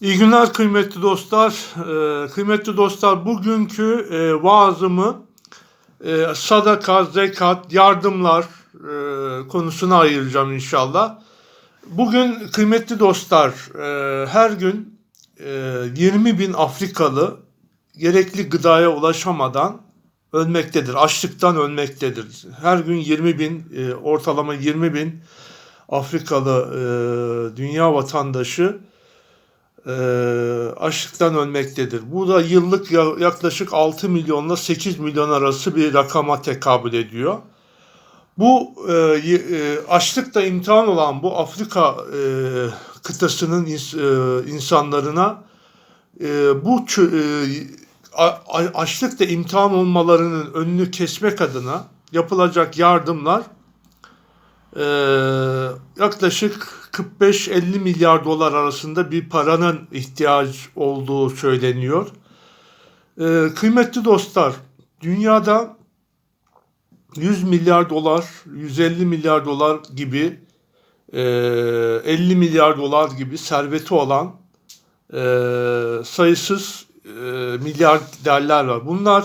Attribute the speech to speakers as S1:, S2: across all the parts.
S1: İyi günler kıymetli dostlar. Ee, kıymetli dostlar bugünkü e, vaazımı e, sadaka, zekat, yardımlar e, konusuna ayıracağım inşallah. Bugün kıymetli dostlar e, her gün e, 20 bin Afrikalı gerekli gıdaya ulaşamadan ölmektedir. Açlıktan ölmektedir. Her gün 20 bin e, ortalama 20 bin Afrikalı e, dünya vatandaşı e, açlıktan ölmektedir. Bu da yıllık ya- yaklaşık 6 milyonla 8 milyon arası bir rakama tekabül ediyor. Bu e, e, açlıkla imtihan olan bu Afrika e, kıtasının ins- e, insanlarına e, bu e, açlıkla imtihan olmalarının önünü kesmek adına yapılacak yardımlar e, yaklaşık 45-50 milyar dolar arasında bir paranın ihtiyaç olduğu söyleniyor. E, kıymetli dostlar, dünyada 100 milyar dolar, 150 milyar dolar gibi, e, 50 milyar dolar gibi serveti olan e, sayısız e, milyarderler var. Bunlar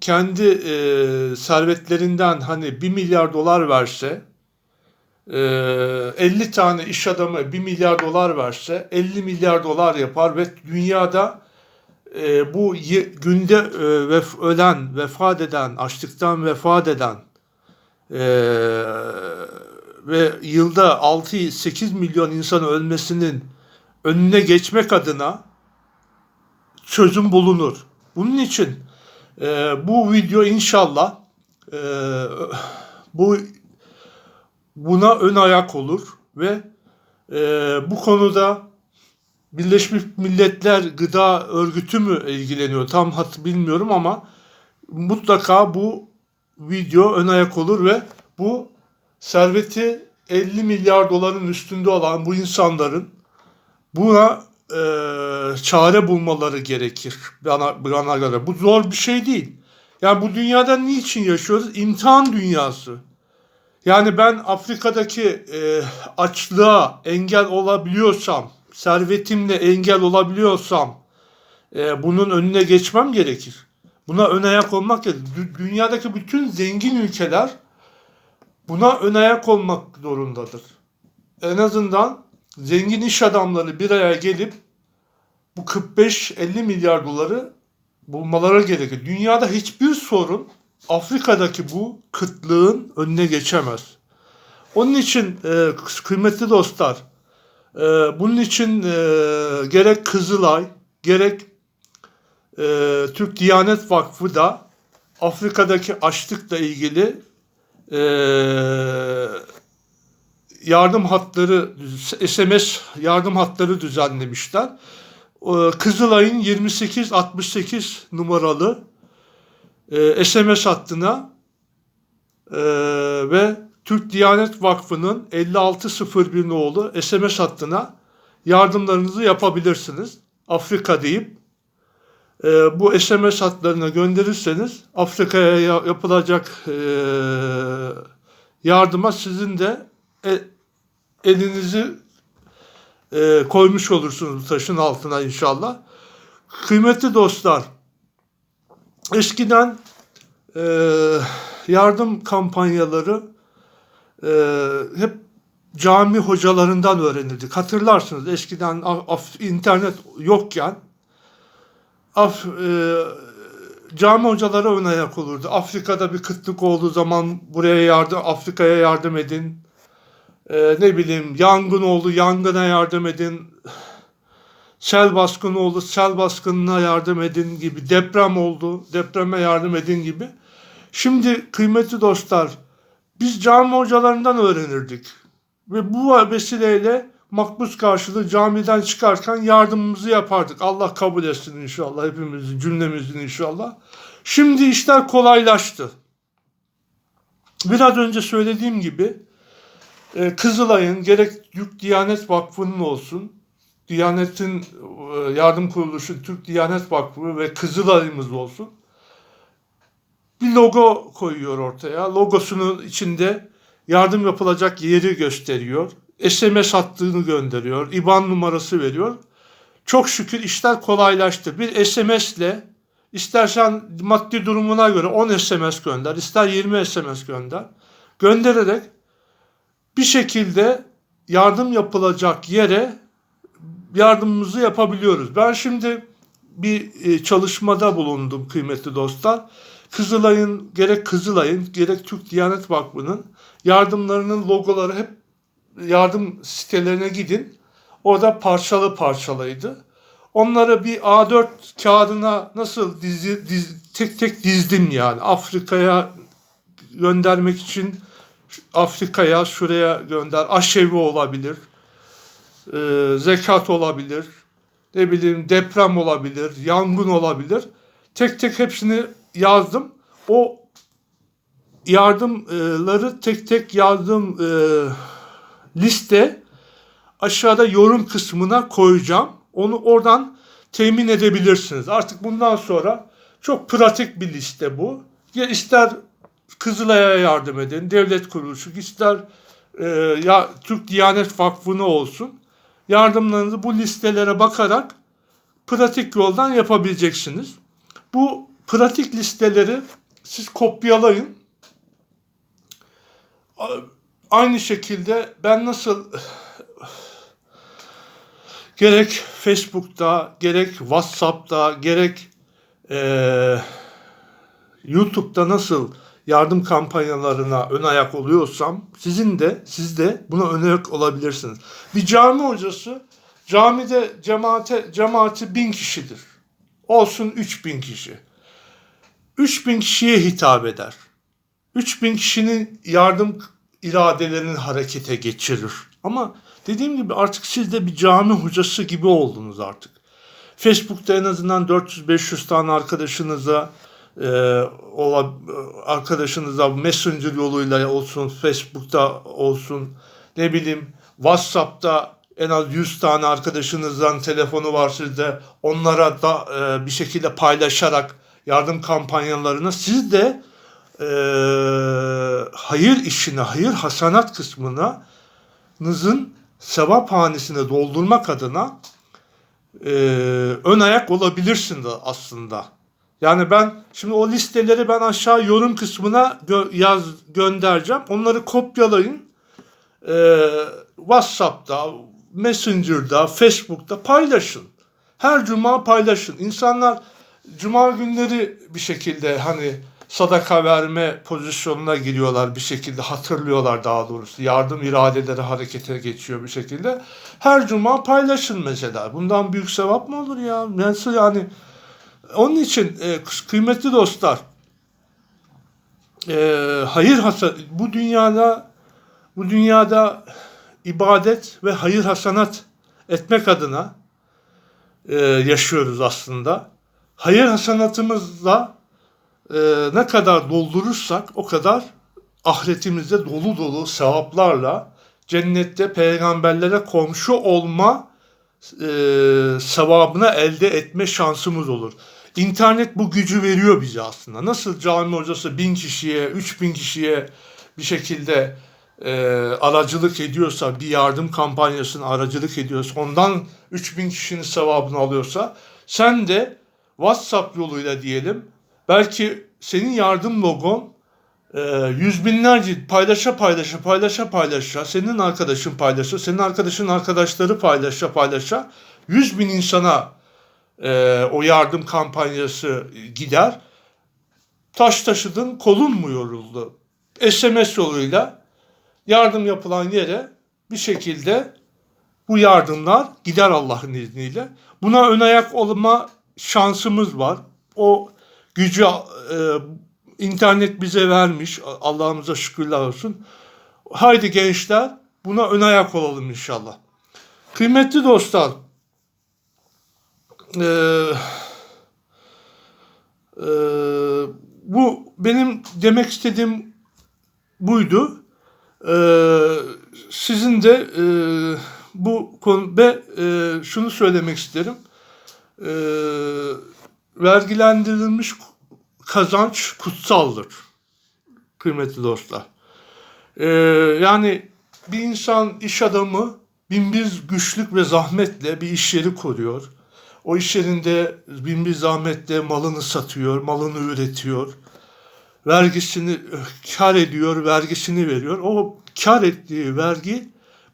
S1: kendi e, servetlerinden hani 1 milyar dolar verse, 50 tane iş adamı 1 milyar dolar verse 50 milyar dolar yapar ve dünyada e, bu günde e, ölen, vefat eden, açlıktan vefat eden e, ve yılda 6-8 milyon insan ölmesinin önüne geçmek adına çözüm bulunur. Bunun için bu video inşallah bu buna ön ayak olur ve e, bu konuda Birleşmiş Milletler Gıda Örgütü mü ilgileniyor tam hat bilmiyorum ama mutlaka bu video ön ayak olur ve bu serveti 50 milyar doların üstünde olan bu insanların buna e, çare bulmaları gerekir bana, bana göre. Bu zor bir şey değil. Yani bu dünyada niçin yaşıyoruz? İmtihan dünyası. Yani ben Afrika'daki e, açlığa engel olabiliyorsam, servetimle engel olabiliyorsam e, bunun önüne geçmem gerekir. Buna ön ayak olmak gerekir. Dü- Dünyadaki bütün zengin ülkeler buna ön ayak olmak zorundadır. En azından zengin iş adamları bir araya gelip bu 45-50 milyar doları bulmaları gerekir. Dünyada hiçbir sorun Afrika'daki bu kıtlığın önüne geçemez. Onun için e, kıymetli dostlar, e, bunun için e, gerek Kızılay, gerek e, Türk Diyanet Vakfı da Afrika'daki açlıkla ilgili e, yardım hatları, SMS yardım hatları düzenlemişler. E, Kızılay'ın 2868 numaralı e, SMS hattına e, ve Türk Diyanet Vakfı'nın 5601 nolu SMS hattına yardımlarınızı yapabilirsiniz. Afrika deyip e, bu SMS hatlarına gönderirseniz Afrika'ya ya- yapılacak e, yardıma sizin de e- elinizi e, koymuş olursunuz taşın altına inşallah. Kıymetli dostlar, eskiden e, yardım kampanyaları e, hep cami hocalarından öğrenirdik. Hatırlarsınız eskiden af- internet yokken af, e, cami hocaları ön ayak olurdu. Afrika'da bir kıtlık olduğu zaman buraya yardım, Afrika'ya yardım edin. E, ne bileyim yangın oldu, yangına yardım edin. Sel baskını oldu, sel baskınına yardım edin gibi. Deprem oldu, depreme yardım edin gibi. Şimdi kıymetli dostlar, biz cami hocalarından öğrenirdik. Ve bu vesileyle makbuz karşılığı camiden çıkarken yardımımızı yapardık. Allah kabul etsin inşallah hepimizin, cümlemizin inşallah. Şimdi işler kolaylaştı. Biraz önce söylediğim gibi e, Kızılay'ın gerek Yük Diyanet Vakfı'nın olsun, Diyanet'in e, yardım kuruluşu Türk Diyanet Vakfı ve Kızılay'ımız olsun bir logo koyuyor ortaya. Logosunun içinde yardım yapılacak yeri gösteriyor. SMS hattını gönderiyor. IBAN numarası veriyor. çok şükür işler kolaylaştı. Bir SMS'le istersen maddi durumuna göre 10 SMS gönder, ister 20 SMS gönder. Göndererek bir şekilde yardım yapılacak yere yardımımızı yapabiliyoruz. Ben şimdi bir e, çalışmada bulundum kıymetli dostlar. Kızılay'ın gerek Kızılay'ın gerek Türk Diyanet Vakfı'nın yardımlarının logoları hep yardım sitelerine gidin. Orada parçalı parçalıydı. Onları bir A4 kağıdına nasıl dizi, diz, tek tek dizdim yani. Afrika'ya göndermek için Afrika'ya şuraya gönder. Aşevi olabilir. E, zekat olabilir. Ne bileyim deprem olabilir. Yangın olabilir. Tek tek hepsini yazdım. O yardımları tek tek yazdığım e, liste aşağıda yorum kısmına koyacağım. Onu oradan temin edebilirsiniz. Artık bundan sonra çok pratik bir liste bu. Ya ister Kızılay'a yardım edin, devlet kuruluşu, ister e, ya Türk Diyanet Vakfı'na olsun. Yardımlarınızı bu listelere bakarak pratik yoldan yapabileceksiniz. Bu pratik listeleri siz kopyalayın. Aynı şekilde ben nasıl gerek Facebook'ta, gerek WhatsApp'ta, gerek e, YouTube'da nasıl yardım kampanyalarına ön ayak oluyorsam sizin de siz de buna ön ayak olabilirsiniz. Bir cami hocası camide cemaate cemaati bin kişidir. Olsun üç bin kişi. Üç bin kişiye hitap eder. Üç bin kişinin yardım iradelerini harekete geçirir. Ama dediğim gibi artık siz de bir cami hocası gibi oldunuz artık. Facebook'ta en azından 400-500 tane arkadaşınıza arkadaşınıza Messenger yoluyla olsun, Facebook'ta olsun, ne bileyim WhatsApp'ta en az 100 tane arkadaşınızdan telefonu var sizde. Onlara da e, bir şekilde paylaşarak yardım kampanyalarına siz de e, hayır işine, hayır hasanat kısmına nızın sevap hanesine doldurmak adına e, ön ayak olabilirsin de aslında. Yani ben şimdi o listeleri ben aşağı yorum kısmına gö- yaz göndereceğim. Onları kopyalayın. E, WhatsApp'ta, Messenger'da, Facebook'ta paylaşın. Her cuma paylaşın. İnsanlar cuma günleri bir şekilde hani sadaka verme pozisyonuna giriyorlar bir şekilde hatırlıyorlar daha doğrusu. Yardım iradeleri harekete geçiyor bir şekilde. Her cuma paylaşın mesela. Bundan büyük sevap mı olur ya? Nasıl yani? Onun için e, kıymetli dostlar e, hayır hasan bu dünyada bu dünyada ibadet ve hayır hasanat etmek adına e, yaşıyoruz aslında. Hayır hasanatımızla e, ne kadar doldurursak o kadar ahiretimizde dolu dolu sevaplarla cennette peygamberlere komşu olma e, sevabını elde etme şansımız olur. İnternet bu gücü veriyor bize aslında. Nasıl cami hocası bin kişiye, üç bin kişiye bir şekilde e, aracılık ediyorsa, bir yardım kampanyasına aracılık ediyorsa, ondan 3000 kişinin sevabını alıyorsa, sen de WhatsApp yoluyla diyelim, belki senin yardım logon e, yüz binlerce paylaşa paylaşa paylaşa paylaşa, senin arkadaşın paylaşa, senin arkadaşın arkadaşları paylaşa paylaşa, yüz bin insana e, o yardım kampanyası gider. Taş taşıdın kolun mu yoruldu? SMS yoluyla yardım yapılan yere bir şekilde bu yardımlar gider Allah'ın izniyle. Buna ön ayak olma şansımız var. O gücü e, internet bize vermiş. Allah'ımıza şükürler olsun. Haydi gençler buna ön ayak olalım inşallah. Kıymetli dostlar, e, e, bu benim demek istediğim buydu. Ee, sizin de e, bu konu ve e, şunu söylemek isterim. E, vergilendirilmiş kazanç kutsaldır. Kıymetli dostlar. E, yani bir insan iş adamı bin bir güçlük ve zahmetle bir iş yeri kuruyor. O iş yerinde bin bir zahmetle malını satıyor, malını üretiyor. Vergisini eh, kar ediyor, vergisini veriyor. O kar ettiği vergi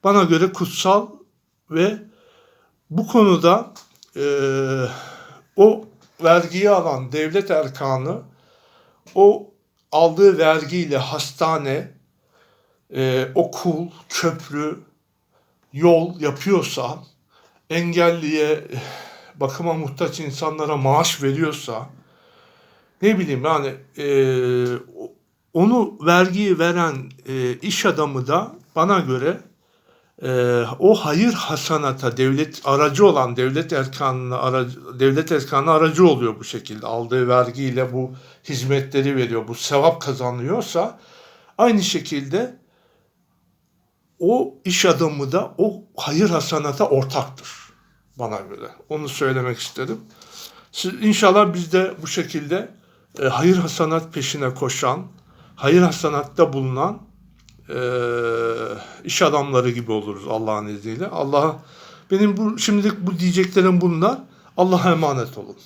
S1: bana göre kutsal ve bu konuda eee, o vergiyi alan devlet erkanı o aldığı vergiyle hastane, eee, okul, köprü, yol yapıyorsa, engelliye, bakıma muhtaç insanlara maaş veriyorsa, ne bileyim yani eee, onu vergiyi veren eee, iş adamı da bana göre eee, o hayır hasanata devlet aracı olan devlet erkanına aracı, devlet erkanı aracı oluyor bu şekilde. Aldığı vergiyle bu hizmetleri veriyor bu sevap kazanıyorsa aynı şekilde o iş adamı da o hayır hasanata ortaktır bana göre. Onu söylemek istedim. Siz, inşallah biz de bu şekilde e, hayır hasanat peşine koşan, hayır hasanatta bulunan e, iş adamları gibi oluruz Allah'ın izniyle. Allah'a benim bu şimdilik bu diyeceklerim bunlar. Allah'a emanet olun.